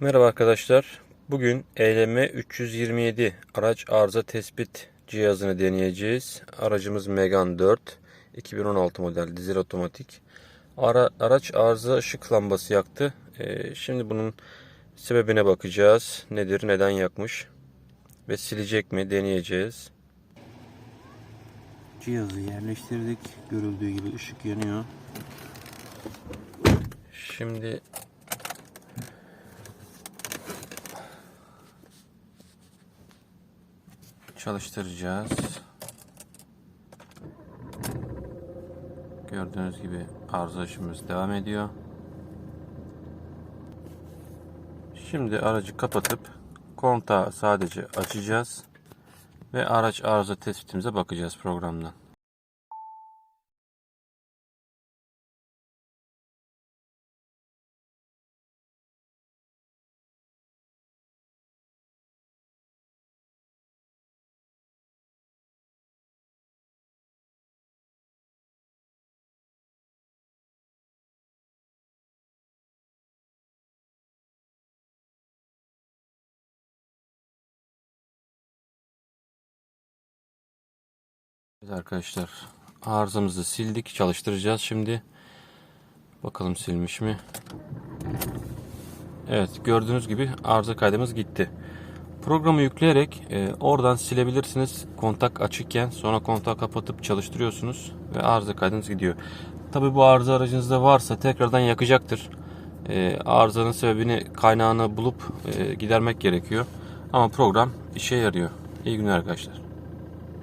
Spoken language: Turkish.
Merhaba arkadaşlar. Bugün ELM 327 araç arıza tespit cihazını deneyeceğiz. Aracımız Megane 4 2016 model dizel otomatik. Ara, araç arıza ışık lambası yaktı. Ee, şimdi bunun sebebine bakacağız. Nedir, neden yakmış ve silecek mi deneyeceğiz. Cihazı yerleştirdik. Görüldüğü gibi ışık yanıyor. Şimdi çalıştıracağız. Gördüğünüz gibi arıza işimiz devam ediyor. Şimdi aracı kapatıp kontağı sadece açacağız ve araç arıza tespitimize bakacağız programdan. Evet arkadaşlar arızamızı sildik çalıştıracağız şimdi. Bakalım silmiş mi? Evet gördüğünüz gibi arıza kaydımız gitti. Programı yükleyerek e, oradan silebilirsiniz. Kontak açıkken sonra kontağı kapatıp çalıştırıyorsunuz ve arıza kaydınız gidiyor. Tabi bu arıza aracınızda varsa tekrardan yakacaktır. E, arızanın sebebini kaynağını bulup e, gidermek gerekiyor. Ama program işe yarıyor. İyi günler arkadaşlar